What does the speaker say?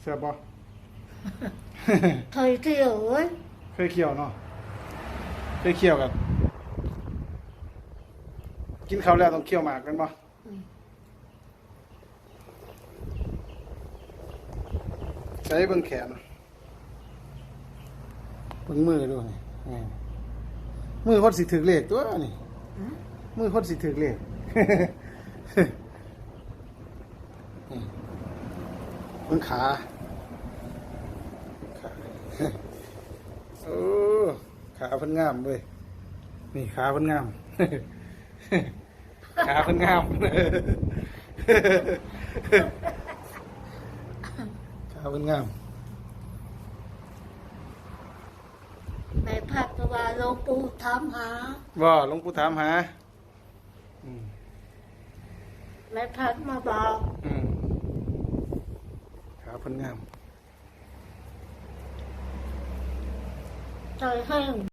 เสียบบ่เคยเที่ยวเว้ยเคยเคี่ยวเนาะเคยเคี่ยวกับกินข้าวแล้วต้องเคี่ยวหมากกันบ่ใช้เบิ่งแขนเบิ่งมือด้วยนี่อืมมือคนสิถึกเลขตัวนี่มือคนสิถึกเลขอื มเบิ่งขาขาโอ้ขาเพิ่นงามเว้ยนี่ขาเพิ่นงาม ขาเพิ่นงามขาเพิ่นงามในพัดว่าหลวงปู่ถามหาว่าหลวงปู่ถามหาอืมในพัดมาบอก อืมขา เพิ่นงาม ใจแห้ง